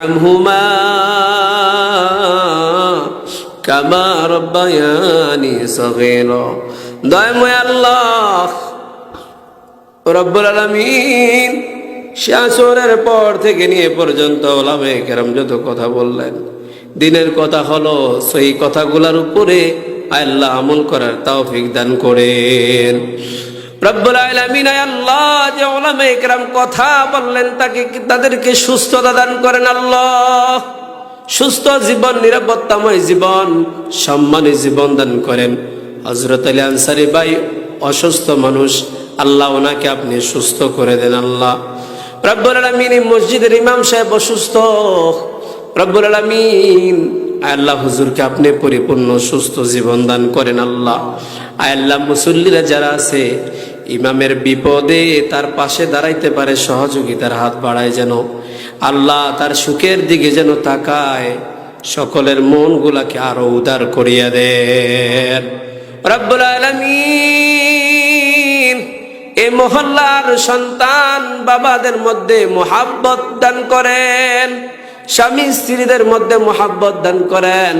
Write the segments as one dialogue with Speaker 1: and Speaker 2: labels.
Speaker 1: عنهما كما ربياني صغيرا دائم يا الله রব্বুল আলমিন শাসরের পর থেকে নিয়ে পর্যন্ত ওলামে কেরাম যত কথা বললেন দিনের কথা হলো সেই কথাগুলোর উপরে আল্লাহ আমল করার তৌফিক দান করেন রব্বুল আলামিন আল্লাহ, যে ওলামে কেরাম কথা বললেন, তাকে তাদেরকে সুস্থতা দান করেন আল্লাহ। সুস্থ জীবন, নিরাপত্তাময় জীবন সম্মানী জীবন দান করেন। হজরত আলী আনসারি ভাই অসুস্থ মানুষ, আল্লাহ ওনাকে আপনি সুস্থ করে দেন আল্লাহ। রব্বুল আলমিন মসজিদের ইমাম সাহেব অসুস্থ। রব্বুল আলমিন আল্লাহ হুজুরকে আপনি পরিপূর্ণ সুস্থ জীবন দান করেন আল্লাহ। আল্লাহ মুসল্লিরা যারা আছে ইমামের বিপদে তার পাশে দাঁড়াইতে পারে সহযোগিতার হাত বাড়ায় যেন। আল্লাহ তার সুখের দিকে যেন তাকায়, সকলের মনগুলাকে আরও উদার করিয়া দেন। রব্বুল আলামিন এই মহল্লার সন্তান বাবাদের মধ্যে মোহাব্বত দান করেন স্বামী স্ত্রীদের মধ্যে মোহাব্বত দান করেন।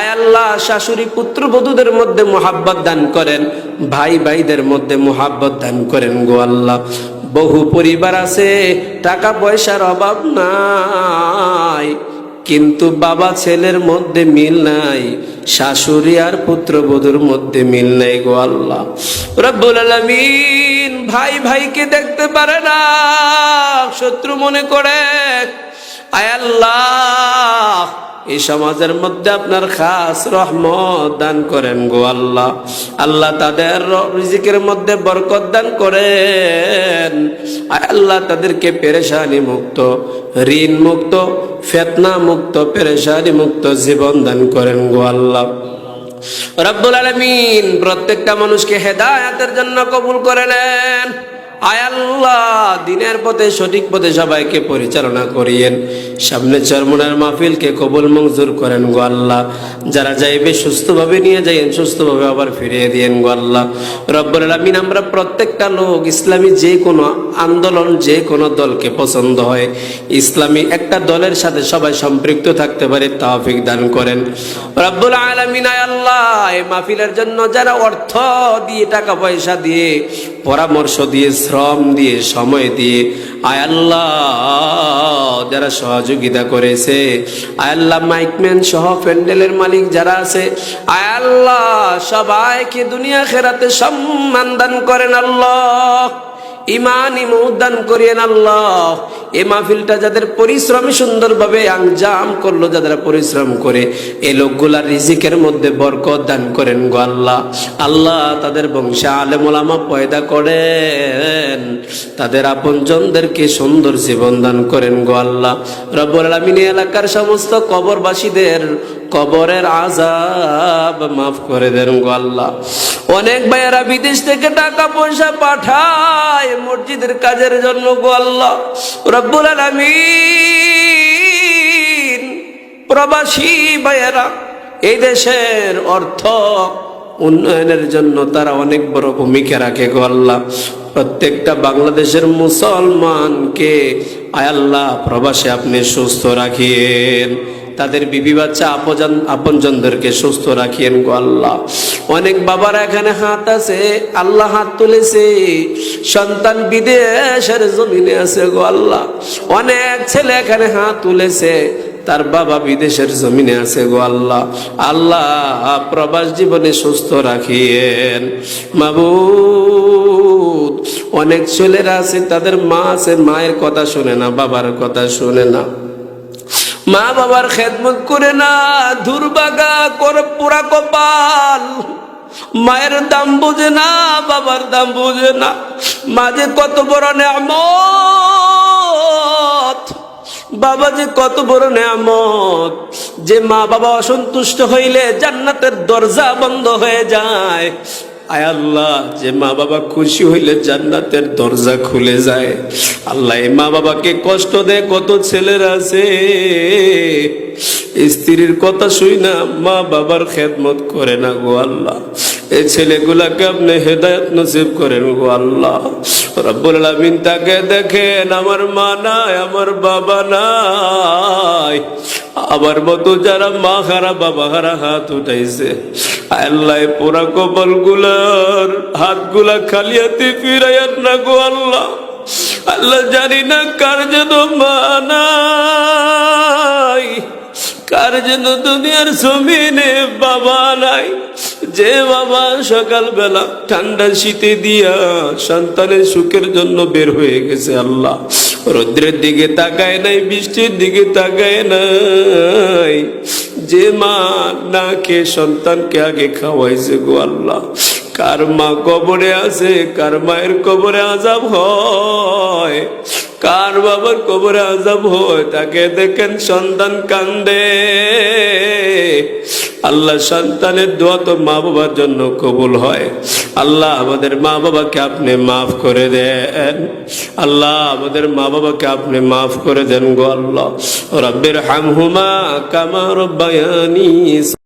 Speaker 1: আয়াল্লাহ শাশুড়ি পুত্র পুত্রবধূদের মধ্যে মোহাব্বত দান করেন, ভাই ভাইদের মধ্যে মোহাব্বত দান করেন গো আল্লাহ। বহু পরিবার আছে, টাকা পয়সার অভাব নাই, কিন্তু বাবা ছেলের মধ্যে মিল নাই, শাশুড়ি আর পুত্রবধূর মধ্যে মিল নাই গো আল্লাহ। রব্বুল ভাই ভাইকে দেখতে পারে না, শত্রু মনে করে, আয় আল্লাহ। এই সমাজের মধ্যে আপনার খাস রহমত দান করেন গো আল্লাহ। আল্লাহ তাদের রিজিকের মধ্যে বরকত দান করেন। আল্লাহ তাদেরকে পেরেশানি মুক্ত, ঋণ মুক্ত, ফেতনা মুক্ত, পেরেশানি মুক্ত জীবন দান করেন গো আল্লাহ। রব্বুল আলমিন প্রত্যেকটা মানুষকে হেদায়াতের জন্য কবুল করে নেন। আয় আল্লাহ, দিনের পথে, সঠিক পথে সবাইকে পরিচালনা করিয়েন। সামনে চরমনার মাহফিলকে কবুল মঞ্জুর করেন গো যারা যাইবে সুস্থভাবে নিয়ে যাইয়েন, সুস্থভাবে আবার ফিরিয়ে দিয়েন গো আল্লাহ। রব্বুল আলমিন, আমরা প্রত্যেকটা লোক, ইসলামী যে কোনো আন্দোলন, যে কোনো দলকে পছন্দ হয়, ইসলামী একটা দলের সাথে সবাই সম্পৃক্ত থাকতে পারে, তাফিক দান করেন। রব্বুল আলমিন আল্লাহ, এই মাহফিলের জন্য যারা অর্থ দিয়ে, টাকা পয়সা দিয়ে, পরামর্শ দিয়ে শ্রম দিয়ে, সময় দিয়ে। আয় আল্লাহ, যারা সহযোগিতা করেছে। আয় আল্লাহ মাইকম্যান সহ প্যান্ডেলের মালিক যারা আছে। আয় আল্লাহ, সবাইকে দুনিয়া খেরাতে সম্মান দান করেন আল্লাহ। ইমান মৌদান করিয়েন আল্লাহ। এই মাহফিলটা যাদের পরিশ্রমী সুন্দরভাবে আঞ্জাম করল, যাদের পরিশ্রম করে এই লোকগুলার রিজিকের মধ্যে বরকত দান করেন গো আল্লাহ। আল্লাহ তাদের বংশে আলেমোলামা পয়দা করেন। তাদের আপনজনদেরকে সুন্দর জীবন দান করেন গো আল্লাহ। রব্বুল আলামিন এলাকার সমস্ত কবরবাসীদের কবরের আজাব মাফ করে দেন গো আল্লাহ। অনেক ভাইয়েরা বিদেশ থেকে টাকা পয়সা পাঠায় মসজিদের কাজের জন্য গো আল্লাহ। রব্বুল আলমিন। প্রবাসী ভাইয়েরা, এই দেশের অর্থ উন্নয়নের জন্য তারা অনেক বড় ভূমিকা রাখে গো আল্লাহ। প্রত্যেকটা বাংলাদেশের মুসলমানকে আয়াল্লাহ প্রবাসে আপনি সুস্থ রাখিয়েন তাদের বিবি বাচ্চা আপন আপনজনদেরকে সুস্থ রাখিয়েন গো আল্লাহ। অনেক বাবার এখানে হাত আছে, আল্লাহ হাত তুলেছে। সন্তান বিদেশের জমিনে আছে গো আল্লাহ। অনেক ছেলে এখানে হাত তুলেছে, তার বাবা বিদেশের জমিনে আছে গো আল্লাহ। আল্লাহ প্রবাস জীবনে সুস্থ রাখিয়েন। মাবুদ, অনেক ছেলেরা আছে, তাদের মা আছে, মায়ের কথা শুনে না, বাবার কথা শুনে না। মা বাবার খেদমত করে না দুর্বাগা কর পুরা কপাল। মায়ের দাম বোঝে না, বাবার দাম বোঝে না। মাঝে কত বড় নেমত বাবা যে কত বড় নেয়ামত। যে মা বাবা অসন্তুষ্ট হইলে জান্নাতের দরজা বন্ধ হয়ে যায়। আয় আল্লাহ, যে মা বাবা খুশি হইলে জান্নাতের দরজা খুলে যায়। আল্লাহ মা বাবাকে কষ্ট দেয়, কত ছেলেরা আছে। স্ত্রীর কথা শুই না, মা বাবার খেদমত করে না গো আল্লাহ। এই ছেলেগুলাকে আপনি হেদায়ত নসিব করেন গো আল্লাহ। রব্বুল তাকে দেখেন, আমার মা নাই, আমার বাবা নাই। আমার মতো যারা মা হারা, বাবা হারা হাত উঠাইছে। আল্লাহ পোড়া কপালগুলার হাতগুলা খালি হাতে ফিরাইয়ার না গো আল্লাহ। আল্লাহ জানি না কার যেন মানাই কার যেন দুনিয়ার জমিনে বাবা নাই? যে বাবা সকালবেলা ঠান্ডা শীতে দিয়া সন্তানের সুখের জন্য বের হয়ে গেছে আল্লাহ। রৌদ্রের দিকে তাকায় নাই, বৃষ্টির দিকে তাকায় নাই। যে মা না খেয়ে সন্তানকে আগে খাওয়াইছে গো আল্লাহ। কার মা কবরে আছে, কার মায়ের কবরে আজাব হয়? বাবার কবরে আজাব হয়, তাকে দেখেন সন্তান কান্দে। আল্লাহ সন্তানের দোয়া তো মা বাবার জন্য কবুল হয়। আল্লাহ আমাদের মা বাবাকে আপনি মাফ করে দেন। আল্লাহ আমাদের মা বাবাকে আপনি মাফ করে দেন গো আল্লাহ। রব্বের হামহুমা কামা রব্বায়ানি